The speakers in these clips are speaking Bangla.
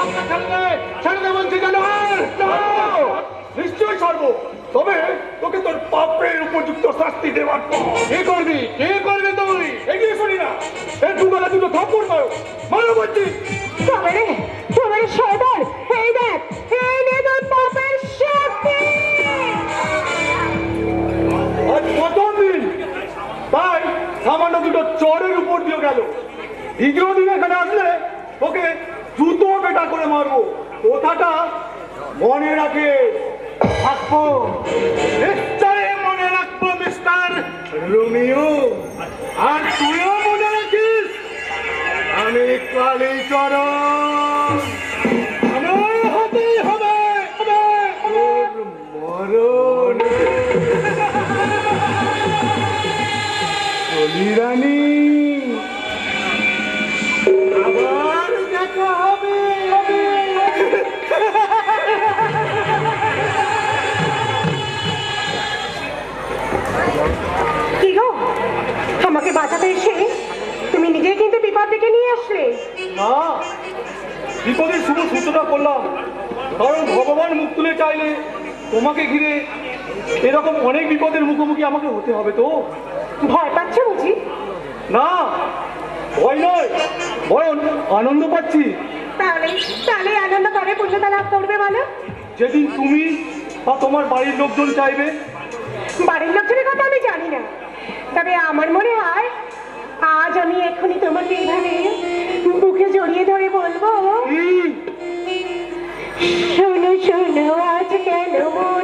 বাংলা ছাড়লে ছাড়লে বলছি কেন নিশ্চয়ই ছাড়বো। তবে তোকে তোর পাপের উপযুক্ত শাস্তি দেওয়ার কে করবি? কে করবে তুই? এগিয়ে শুনি না। এ দুবেলা দুটো থাপ্পড় মারো। মারো বলছি। তবে মনে রাখে থাকব। নিশ্চয় মনে রাখব, মিস্টার রোমিও। আর তুইও মনে রাখিস? আমি তোর মরণ। রানী আসলে না বিপদের শুভ সূচনা করলাম। কারণ ভগবান মুখ তুলে চাইলে তোমাকে ঘিরে এরকম অনেক বিপদের মুখোমুখি আমাকে হতে হবে তো। ভয় পাচ্ছ বুঝি? না ভয় নয় বরং আনন্দ পাচ্ছি। তাহলে তাহলে আনন্দ করে পূর্ণতা লাভ করবে বলো? যেদিন তুমি বা তোমার বাড়ির লোকজন চাইবে। বাড়ির লোকজনের কথা আমি জানি না। তবে আমার মনে হয় আজ আমি এক্ষুনি তোমাকে এইভাবে বুকে জড়িয়ে ধরে বলব। শোনো শোনো আজ কেন মন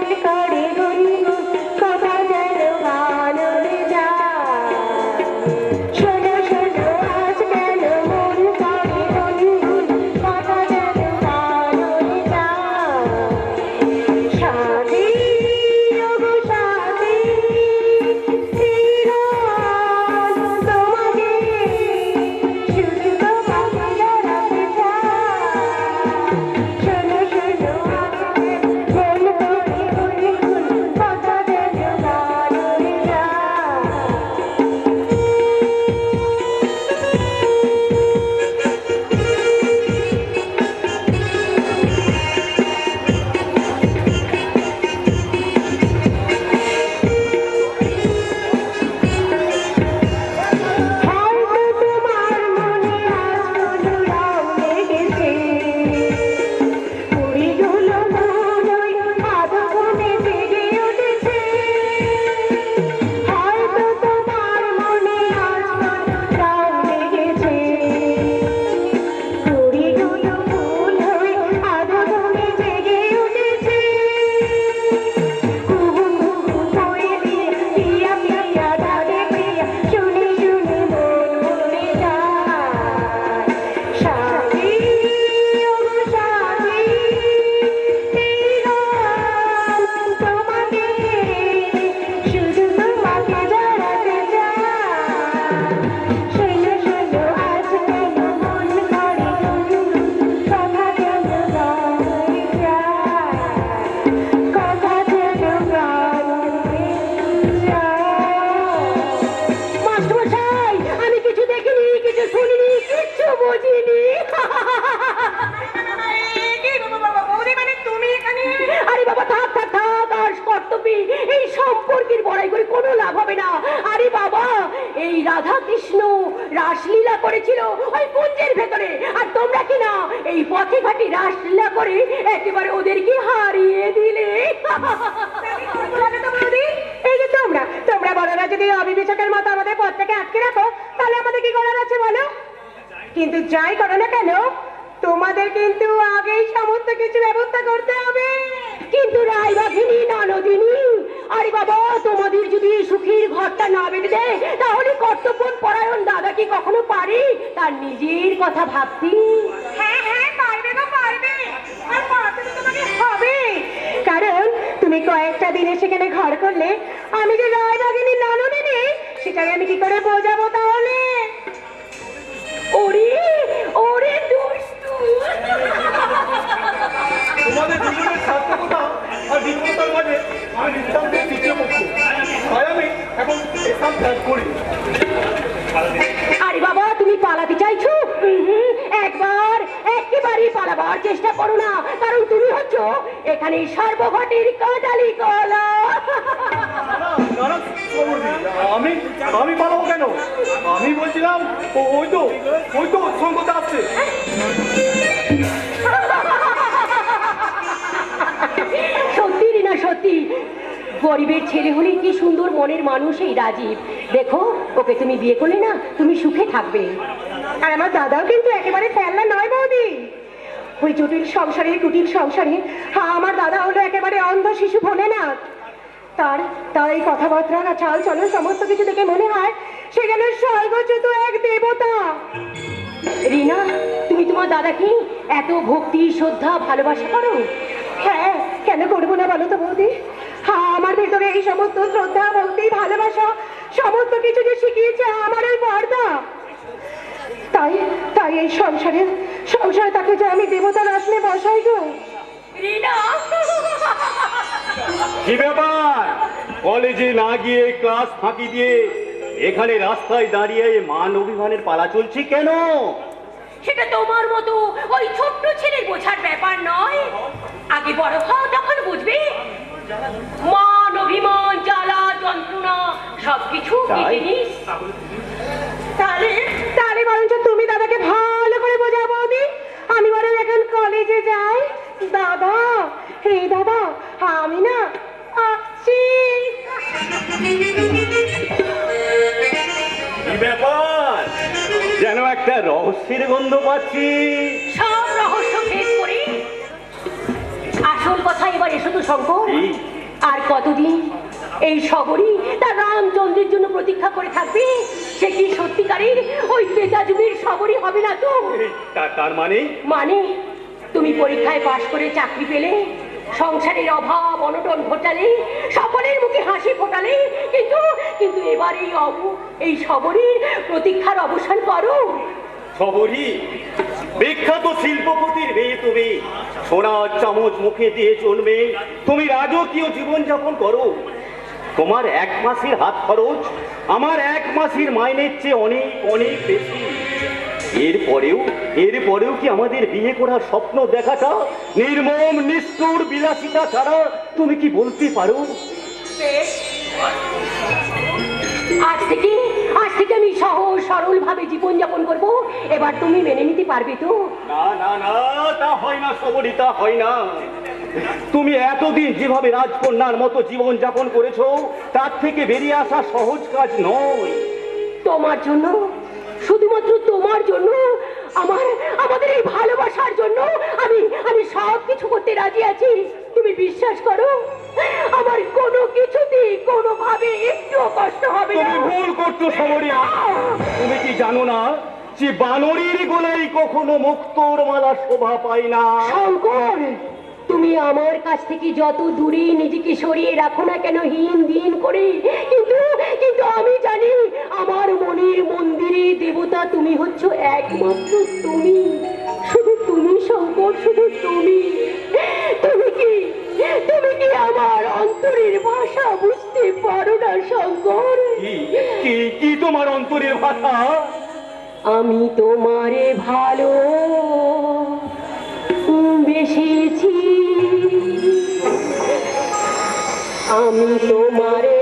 সম্পর্কের বড়াই করে কোনো লাভ হবে না। আরে বাবা, এই রাধা কৃষ্ণ রাসলীলা করেছিল ওই কুঞ্জের ভেতরে। আর তোমরা কি না, এই পথে ঘাটে রাসলীলা করে একেবারে ওদেরকে হারিয়ে দিলে। এই যে তোমরা তোমরা যদি অবিবেচকের মতো আমাদের পথটাকে আটকে রাখো, তাহলে আমাদের কি করার আছে বলো? কিন্তু যাই করো না কেন, তোমাদের কিন্তু আগেই সমস্ত কিছু ব্যবস্থা করতে হবে। কিন্তু রায়বাঘিনী ননদিনী আরে বাবা তোমাদের যদি সুখীর ঘরটা না বেঁধে দেয় তাহলে কর্তব্য পরায়ণ দাদা কি কখনো পারে? তার নিজের কথা ভাবতি হ্যাঁ হ্যাঁ পারবে গো পারবে। আর পারতে তোমাকে হবে। কারণ তুমি কয়েকটা দিনে সেখানে ঘর করলে আমি যে রায়বাঘিনী ননদিনী সেটাই আমি কি করে বোঝাবো তাহলে? ওরে ওরে দুষ্টু। তোমাদের দুজনের সার্থকতা আর বিফলতার মাঝে আমি নিঃশব্দে পিছিয়ে পড়ছি তাই আমি এখন এসব ত্যাগ করি। আরে বাবা তুমি পালাতে চাইছো? একবার একেবারে পালাবার চেষ্টা করো না। কারণ তুমি হচ্ছ এখানে সর্বঘটের কাটালি কলা। আমি আমি পালাবো কেন? আমি বলছিলাম ও- ওই তো ওই তো সঙ্গতে আসছে। গরিবের ছেলে হলে কি সুন্দর মনের মানুষ এই রাজীব? দেখো, ওকে তুমি বিয়ে করলে না, তুমি সুখে থাকবে। আর আমার দাদাও কিন্তু একেবারে ফেলনা নয় বৌদি। ওই জটিল সংসারে কুটির সংসারে আমার দাদা হলো একেবারে অন্ধ শিশু ভোলে না তার তার এই কথাবার্তা না চাল চলন সমস্ত কিছু দেখে মনে হয় সে যেন স্বর্গচ্যুত এক দেবতা। রিনা, তুমি তোমার দাদাকে এত ভক্তি, শ্রদ্ধা, ভালোবাসা করো? হ্যাঁ কেন করব না বলো তো বৌদি? এই সমস্ত শ্রদ্ধা ভক্তি ভালোবাসা সমস্ত কিছু যে শিখিয়েছে আমার ওই বর্দা তাই তাই এই সংসারে সংসারে তাকে যে আমি দেবতার আসলে বসাই গো। কি ব্যাপার? কলেজে না গিয়ে ক্লাস ফাঁকি দিয়ে এখানে রাস্তায় দাঁড়িয়ে মান অভিমানের পালা চলছে কেন? সেটা তোমার মতো ওই ছোট্ট ছেলে বোঝার ব্যাপার নয়। আগে বড় হও তখন বুঝবে। মান অভিমান জ্বালা যন্ত্রণা সবকিছু কি? জিনিস? তাহলে তাহলে বরঞ্চ তুমি দাদাকে ভালো করে বোঝাও বৌদি। আমি বরং এখন কলেজে যাই। দাদা হে দাদা আমি না আসছি। ব্যাপার? যেন একটা রহস্যের গন্ধ পাচ্ছি। সব আসল কথা এবার এসো তো শঙ্কর আর কতদিন? এই শহরই তার রামচন্দ্রের জন্য প্রতীক্ষা করে থাকবে। সে কি সত্যিকারের ওই ত্রেতা যুগের শহরই হবে না তো? তার মানে? মানে তুমি পরীক্ষায় পাশ করে চাকরি পেলে সংসারের অভাব অনটন ঘটালে সকলের মুখে হাসি ফোটালে কিন্তু কিন্তু এবার এই অব এই সবরের প্রতীক্ষার অবসান করো। খবরই বিখ্যাত শিল্পপতির মেয়ে তুমি। সোনার চামচ মুখে দিয়ে চলবে। তুমি রাজকীয় জীবন যাপন করো। তোমার এক মাসের হাত খরচ, আমার এক মাসের মাইনের চেয়ে অনেক অনেক বেশি। এরপরেও এরপরেও কি আমাদের বিয়ে করার স্বপ্ন দেখাটা নির্মম, নিষ্ঠুর বিলাসিতা ছাড়া তুমি কি বলতে পারো। আজ থেকে আজ থেকে আমি সহজ সরল ভাবে জীবন যাপন করব। এবার তুমি মেনে নিতে পারবে তো? না না না তা হয় না সবরই তা হয় না। তুমি এতদিন যেভাবে রাজকন্যার মতো জীবন যাপন করেছ তার থেকে বেরিয়ে আসা সহজ কাজ নয়। তোমার জন্য শুধুমাত্র তোমার জন্য আমার আমাদের এই ভালোবাসার জন্য আমি আমি সব কিছু করতে রাজি আছি। তুমি বিশ্বাস করো? আমার কোনো কিছুতেই কোনোভাবে একটুও কষ্ট হবে না। তুমি ভুল করছ সবরী তুমি কি জানো না যে বানরের কখনো মুক্তোর মালা শোভা পায় না? শঙ্কর তুমি আমার কাছ থেকে যত দূরে নিজেকে সরিয়ে রাখো না কেন হীন দিন করে। কিন্তু কিন্তু আমি জানি আমার মনের মন্দিরে দেবতা তুমি হচ্ছ একমাত্র তুমি। অন্তরের ভাষা বুঝতে পারো না শঙ্কর। কি তোমার অন্তরের ভাষা? আমি তোমারে ভালো বেশিছি। আমি তোমারে